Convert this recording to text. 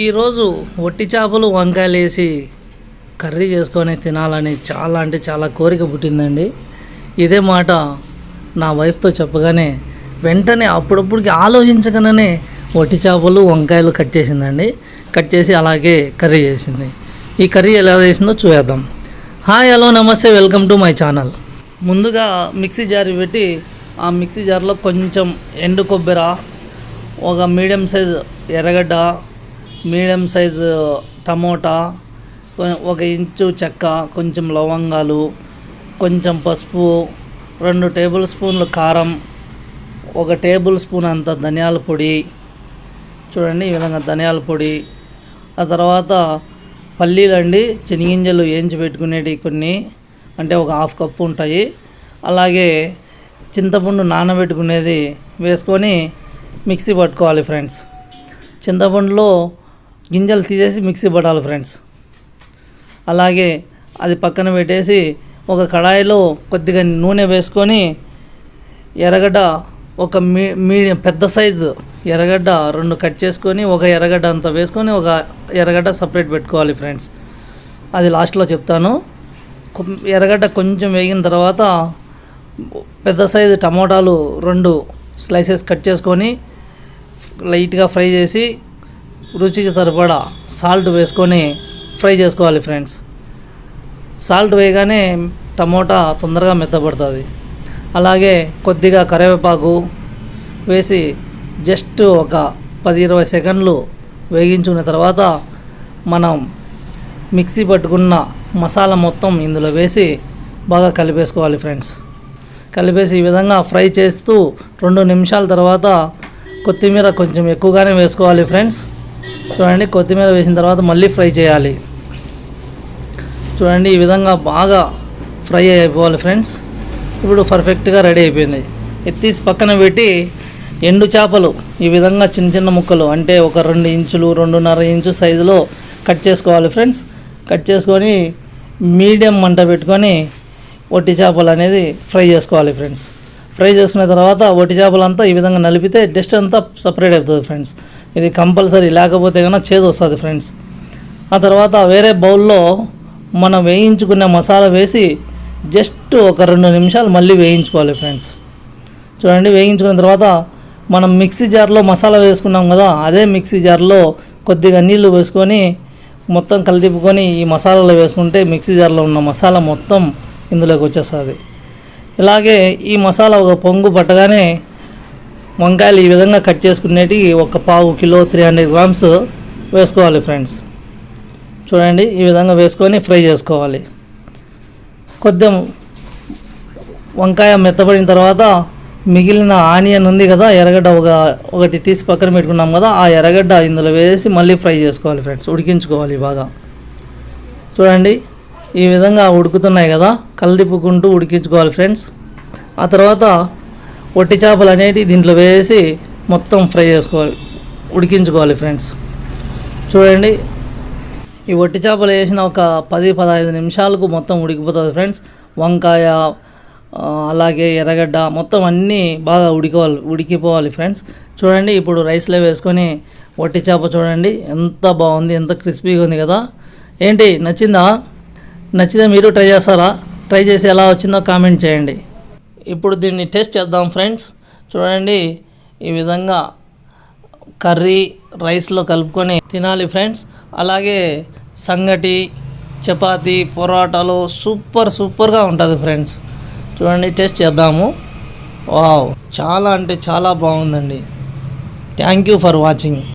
ఈరోజు ఒట్టి చేపలు వంకాయలు వేసి కర్రీ చేసుకొని తినాలని చాలా అంటే చాలా కోరిక పుట్టిందండి. ఇదే మాట నా వైఫ్తో చెప్పగానే వెంటనే అప్పుడప్పుడుకి ఆలోచించగానే ఒట్టి చేపలు వంకాయలు కట్ చేసిందండి. కట్ చేసి అలాగే కర్రీ చేసింది. ఈ కర్రీ ఎలా చేసిందో చూద్దాం హాయ్ హలో నమస్తే వెల్కమ్ టు మై ఛానల్. ముందుగా మిక్సీ జార్ పెట్టి ఆ మిక్సీ జార్లో కొంచెం ఎండు కొబ్బరి ఒక మీడియం సైజ్ ఎర్రగడ్డ మీడియం సైజు టమోటా ఒక ఇంచు చెక్క కొంచెం లవంగాలు కొంచెం పసుపు రెండు టేబుల్ స్పూన్లు కారం ఒక టేబుల్ స్పూన్ అంత ధనియాల పొడి. చూడండి ఈ విధంగా ధనియాల పొడి. ఆ తర్వాత పల్లీలు అండి చెనిగింజలు వేయించి పెట్టుకునేటివి కొన్ని అంటే ఒక హాఫ్ కప్పు ఉంటాయి. అలాగే చింతపండు నానబెట్టుకునేది వేసుకొని మిక్సీ పట్టుకోవాలి ఫ్రెండ్స్. చింతపండులో గింజలు తీసేసి మిక్సీ పట్టాలి ఫ్రెండ్స్. అలాగే అది పక్కన పెట్టేసి ఒక కడాయిలో కొద్దిగా నూనె వేసుకొని ఎర్రగడ్డ ఒక మీ మీడియం పెద్ద సైజు ఎర్రగడ్డ రెండు కట్ చేసుకొని ఒక ఎర్రగడ్డ అంతా వేసుకొని ఒక ఎర్రగడ్డ సపరేట్ పెట్టుకోవాలి ఫ్రెండ్స్. అది లాస్ట్లో చెప్తాను. ఎర్రగడ్డ కొంచెం వేగిన తర్వాత పెద్ద సైజు టమోటాలు రెండు స్లైసెస్ కట్ చేసుకొని లైట్గా ఫ్రై చేసి రుచికి సరిపడా సాల్ట్ వేసుకొని ఫ్రై చేసుకోవాలి ఫ్రెండ్స్. సాల్ట్ వేయగానే టమోటా తొందరగా మెత్తబడుతుంది. అలాగే కొద్దిగా కరివేపాకు వేసి జస్ట్ ఒక పది ఇరవై సెకండ్లు వేగించుకున్న తర్వాత మనం మిక్సీ పట్టుకున్న మసాలా మొత్తం ఇందులో వేసి బాగా కలిపేసుకోవాలి ఫ్రెండ్స్. కలిపేసి ఈ విధంగా ఫ్రై చేస్తూ రెండు నిమిషాల తర్వాత కొత్తిమీర కొంచెం ఎక్కువగానే వేసుకోవాలి ఫ్రెండ్స్. చూడండి కొత్తిమీర వేసిన తర్వాత మళ్ళీ ఫ్రై చేయాలి. చూడండి ఈ విధంగా బాగా ఫ్రై అయిపోవాలి ఫ్రెండ్స్. ఇప్పుడు పర్ఫెక్ట్గా రెడీ అయిపోయింది. ఎత్తీసి పక్కన పెట్టి ఎండు చేపలు ఈ విధంగా చిన్న చిన్న ముక్కలు అంటే ఒక రెండు ఇంచులు రెండున్నర ఇంచు సైజులో కట్ చేసుకోవాలి ఫ్రెండ్స్. కట్ చేసుకొని మీడియం మంట పెట్టుకొని ఒట్టి చేపలు అనేది ఫ్రై చేసుకోవాలి ఫ్రెండ్స్. ఫ్రై చేసుకున్న తర్వాత ఒట్టి చేపలంతా ఈ విధంగా నలిపితే డస్ట్ అంతా సపరేట్ అవుతుంది ఫ్రెండ్స్ ఇది కంపల్సరీ లేకపోతే కనుక చేదు వస్తుంది ఫ్రెండ్స్ ఆ తర్వాత వేరే బౌల్లో మనం వేయించుకునే మసాలా వేసి జస్ట్ ఒక రెండు నిమిషాలు మళ్ళీ వేయించుకోవాలి ఫ్రెండ్స్ చూడండి వేయించుకున్న తర్వాత మనం మిక్సీ జార్లో మసాలా వేసుకున్నాం కదా అదే మిక్సీ జార్లో కొద్దిగా నీళ్ళు వేసుకొని మొత్తం కలిదిపుకొని ఈ మసాలాలో వేసుకుంటే మిక్సీ జార్లో ఉన్న మసాలా మొత్తం ఇందులోకి వచ్చేస్తుంది. ఇలాగే ఈ మసాలా ఒక పొంగు పట్టగానే వంకాయలు ఈ విధంగా కట్ చేసుకునేటి ఒక పావు కిలో త్రీ హండ్రెడ్ గ్రామ్స్ వేసుకోవాలి ఫ్రెండ్స్. చూడండి ఈ విధంగా వేసుకొని ఫ్రై చేసుకోవాలి. కొద్దిగా వంకాయ మెత్తబడిన తర్వాత మిగిలిన ఆనియన్ ఉంది కదా ఎర్రగడ్డ ఒక ఒకటి తీసి పక్కన పెట్టుకున్నాం కదా ఆ ఎర్రగడ్డ ఇందులో వేసి మళ్ళీ ఫ్రై చేసుకోవాలి ఫ్రెండ్స్. ఉడికించుకోవాలి బాగా. చూడండి ఈ విధంగా ఉడుకుతున్నాయి కదా కలదిప్పుకుంటూ ఉడికించుకోవాలి ఫ్రెండ్స్. ఆ తర్వాత ఒట్టి చేపలు అనేటివి దీంట్లో వేసి మొత్తం ఫ్రై చేసుకోవాలి ఉడికించుకోవాలి ఫ్రెండ్స్. చూడండి ఈ ఒట్టి చేపలు వేసిన ఒక పది పదహైదు నిమిషాలకు మొత్తం ఉడికిపోతుంది ఫ్రెండ్స్. వంకాయ అలాగే ఎర్రగడ్డ మొత్తం అన్నీ బాగా ఉడికోవాలి ఉడికిపోవాలి ఫ్రెండ్స్. చూడండి ఇప్పుడు రైస్లో వేసుకొని వట్టి చేప చూడండి ఎంత బాగుంది ఎంత క్రిస్పీగా ఉంది కదా. ఏంటి నచ్చిందా? నచ్చితే మీరు ట్రై చేస్తారా? ట్రై చేసి ఎలా వచ్చిందో కామెంట్ చేయండి. ఇప్పుడు దీన్ని టేస్ట్ చేద్దాం ఫ్రెండ్స్ చూడండి ఈ విధంగా కర్రీ రైస్లో కలుపుకొని తినాలి ఫ్రెండ్స్ అలాగే సంగటి చపాతి పొరాటాలు సూపర్ సూపర్గా ఉంటుంది ఫ్రెండ్స్ చూడండి టేస్ట్ చేద్దాము. వావ్ చాలా అంటే చాలా బాగుందండి. Thank you for watching